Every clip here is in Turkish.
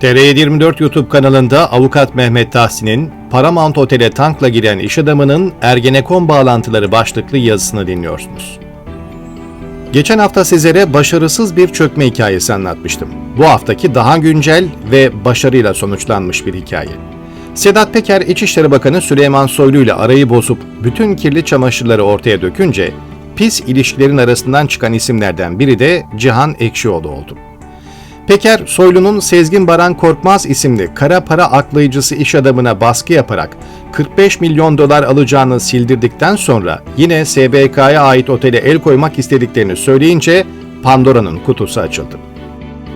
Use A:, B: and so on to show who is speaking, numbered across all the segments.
A: TR24 YouTube kanalında avukat Mehmet Tahsin'in Paramount Otel'e tankla giren iş adamının Ergenekon bağlantıları başlıklı yazısını dinliyorsunuz. Geçen hafta sizlere başarısız bir çökme hikayesi anlatmıştım. Bu haftaki daha güncel ve başarıyla sonuçlanmış bir hikaye. Sedat Peker İçişleri Bakanı Süleyman Soylu ile arayı bozup bütün kirli çamaşırları ortaya dökünce pis ilişkilerin arasından çıkan isimlerden biri de Cihan Ekşioğlu oldu. Peker, Soylu'nun Sezgin Baran Korkmaz isimli kara para aklayıcısı iş adamına baskı yaparak 45 milyon dolar alacağını sildirdikten sonra yine SBK'ya ait otele el koymak istediklerini söyleyince Pandora'nın kutusu açıldı.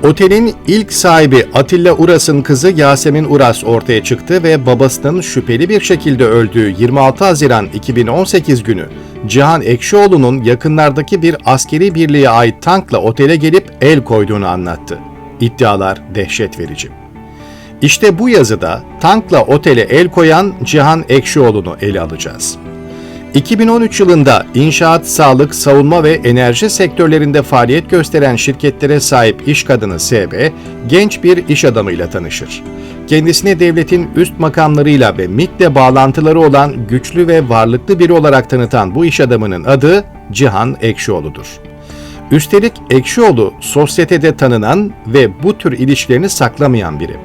A: Otelin ilk sahibi Atilla Uras'ın kızı Yasemin Uras ortaya çıktı ve babasının şüpheli bir şekilde öldüğü 26 Haziran 2018 günü Cihan Ekşioğlu'nun yakınlardaki bir askeri birliğe ait tankla otele gelip el koyduğunu anlattı. İddialar dehşet verici. İşte bu yazıda tankla otele el koyan Cihan Ekşioğlu'nu ele alacağız. 2013 yılında inşaat, sağlık, savunma ve enerji sektörlerinde faaliyet gösteren şirketlere sahip iş kadını SB, genç bir iş adamıyla tanışır. Kendisine devletin üst makamlarıyla ve MİT'le bağlantıları olan güçlü ve varlıklı biri olarak tanıtan bu iş adamının adı Cihan Ekşioğlu'dur. Üstelik Ekşioğlu sosyetede tanınan ve bu tür ilişkilerini saklamayan biri.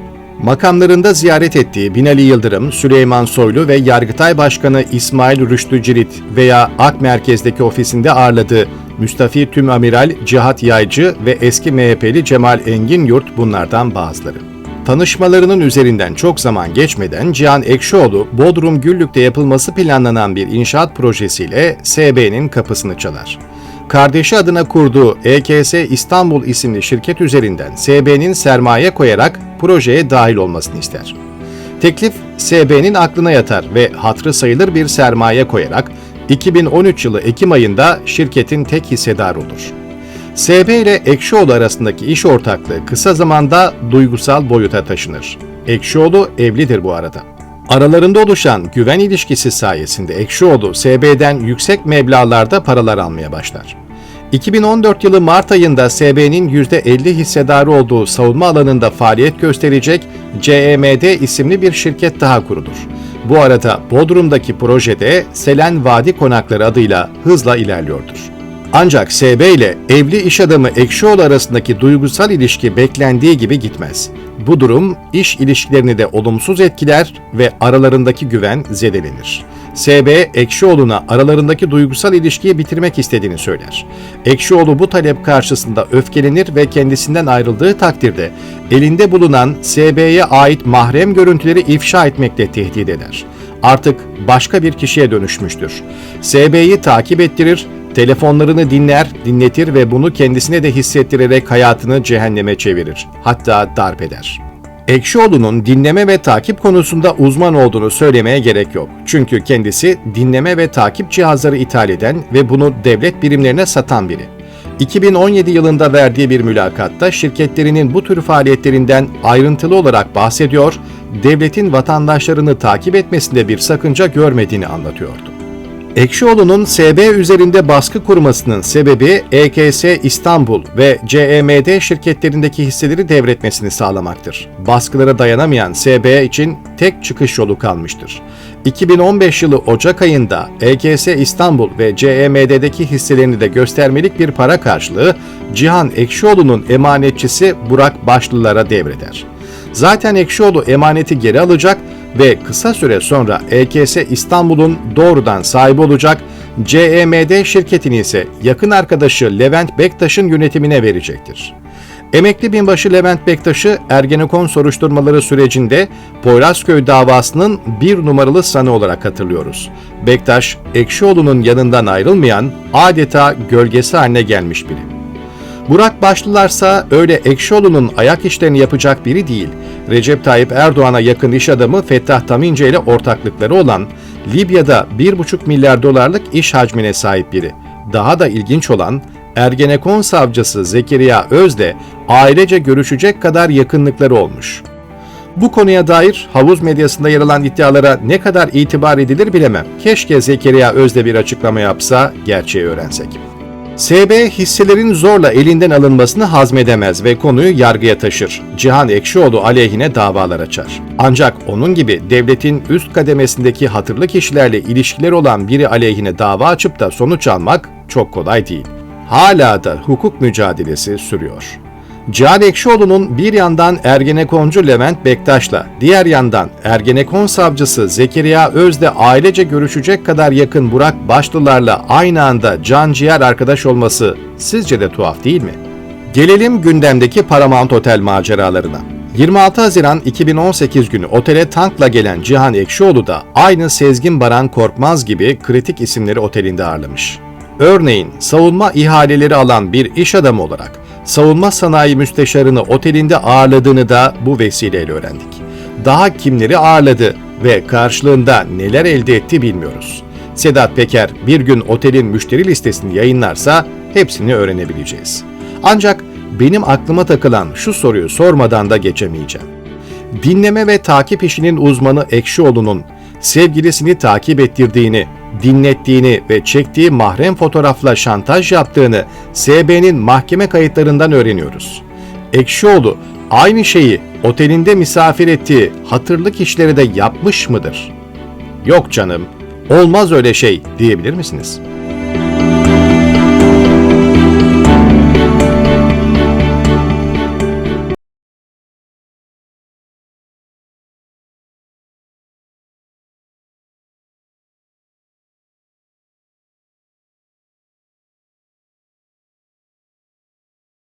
A: Makamlarında ziyaret ettiği Binali Yıldırım, Süleyman Soylu ve Yargıtay Başkanı İsmail Rüştü Cirit veya AK Merkez'deki ofisinde ağırladığı Müstafi Tümamiral Cihat Yaycı ve eski MHP'li Cemal Engin Yurt bunlardan bazıları. Tanışmalarının üzerinden çok zaman geçmeden Cihan Ekşioğlu, Bodrum Güllük'te yapılması planlanan bir inşaat projesiyle SB'nin kapısını çalar kardeşi adına kurduğu EKS İstanbul isimli şirket üzerinden SB'nin sermaye koyarak projeye dahil olmasını ister. Teklif SB'nin aklına yatar ve hatrı sayılır bir sermaye koyarak 2013 yılı Ekim ayında şirketin tek hissedarı olur. SB ile Ekşioğlu arasındaki iş ortaklığı kısa zamanda duygusal boyuta taşınır. Ekşioğlu evlidir bu arada. Aralarında oluşan güven ilişkisi sayesinde Ekşioğlu SB'den yüksek meblağlarda paralar almaya başlar. 2014 yılı Mart ayında SB'nin %50 hissedarı olduğu savunma alanında faaliyet gösterecek CEMD isimli bir şirket daha kurulur. Bu arada Bodrum'daki projede Selen Vadi Konakları adıyla hızla ilerliyordur. Ancak SB ile evli iş adamı Ekşioğlu arasındaki duygusal ilişki beklendiği gibi gitmez. Bu durum iş ilişkilerini de olumsuz etkiler ve aralarındaki güven zedelenir. SB, Ekşioğlu'na aralarındaki duygusal ilişkiyi bitirmek istediğini söyler. Ekşioğlu bu talep karşısında öfkelenir ve kendisinden ayrıldığı takdirde elinde bulunan SB'ye ait mahrem görüntüleri ifşa etmekle tehdit eder. Artık başka bir kişiye dönüşmüştür. SB'yi takip ettirir, telefonlarını dinler, dinletir ve bunu kendisine de hissettirerek hayatını cehenneme çevirir. Hatta darp eder. Ekşioğlu'nun dinleme ve takip konusunda uzman olduğunu söylemeye gerek yok. Çünkü kendisi dinleme ve takip cihazları ithal eden ve bunu devlet birimlerine satan biri. 2017 yılında verdiği bir mülakatta şirketlerinin bu tür faaliyetlerinden ayrıntılı olarak bahsediyor, devletin vatandaşlarını takip etmesinde bir sakınca görmediğini anlatıyordu. Ekşioğlu'nun SB üzerinde baskı kurmasının sebebi EKS İstanbul ve CEMD şirketlerindeki hisseleri devretmesini sağlamaktır. Baskılara dayanamayan SB için tek çıkış yolu kalmıştır. 2015 yılı Ocak ayında EKS İstanbul ve CEMD'deki hisselerini de göstermelik bir para karşılığı Cihan Ekşioğlu'nun emanetçisi Burak Başlılar'a devreder. Zaten Ekşioğlu emaneti geri alacak ve kısa süre sonra EKS İstanbul'un doğrudan sahibi olacak, CEMD şirketini ise yakın arkadaşı Levent Bektaş'ın yönetimine verecektir. Emekli binbaşı Levent Bektaş'ı Ergenekon soruşturmaları sürecinde Poyrazköy davasının bir numaralı sanı olarak hatırlıyoruz. Bektaş, Ekşioğlu'nun yanından ayrılmayan, adeta gölgesi haline gelmiş biri. Burak Başlılarsa öyle Ekşioğlu'nun ayak işlerini yapacak biri değil. Recep Tayyip Erdoğan'a yakın iş adamı Fettah Tamince ile ortaklıkları olan Libya'da 1,5 milyar dolarlık iş hacmine sahip biri. Daha da ilginç olan Ergenekon savcısı Zekeriya Öz'le ailece görüşecek kadar yakınlıkları olmuş. Bu konuya dair havuz medyasında yer alan iddialara ne kadar itibar edilir bilemem. Keşke Zekeriya Öz'de bir açıklama yapsa, gerçeği öğrensek. SB hisselerin zorla elinden alınmasını hazmedemez ve konuyu yargıya taşır. Cihan Ekşioğlu aleyhine davalar açar. Ancak onun gibi devletin üst kademesindeki hatırlı kişilerle ilişkiler olan biri aleyhine dava açıp da sonuç almak çok kolay değil. Hala da hukuk mücadelesi sürüyor. Cihan Ekşioğlu'nun bir yandan Ergenekoncu Levent Bektaş'la, diğer yandan Ergenekon savcısı Zekeriya Öz'le ailece görüşecek kadar yakın Burak Başlılar'la aynı anda can ciğer arkadaş olması sizce de tuhaf değil mi? Gelelim gündemdeki Paramount Otel maceralarına. 26 Haziran 2018 günü otele tankla gelen Cihan Ekşioğlu da aynı Sezgin Baran Korkmaz gibi kritik isimleri otelinde ağırlamış. Örneğin savunma ihaleleri alan bir iş adamı olarak savunma sanayi müsteşarını otelinde ağırladığını da bu vesileyle öğrendik. Daha kimleri ağırladı ve karşılığında neler elde etti bilmiyoruz. Sedat Peker bir gün otelin müşteri listesini yayınlarsa hepsini öğrenebileceğiz. Ancak benim aklıma takılan şu soruyu sormadan da geçemeyeceğim. Dinleme ve takip işinin uzmanı Ekşioğlu'nun sevgilisini takip ettirdiğini, dinlettiğini ve çektiği mahrem fotoğrafla şantaj yaptığını SB'nin mahkeme kayıtlarından öğreniyoruz. Ekşioğlu aynı şeyi otelinde misafir ettiği hatırlı kişilere de yapmış mıdır? Yok canım, olmaz öyle şey diyebilir misiniz?''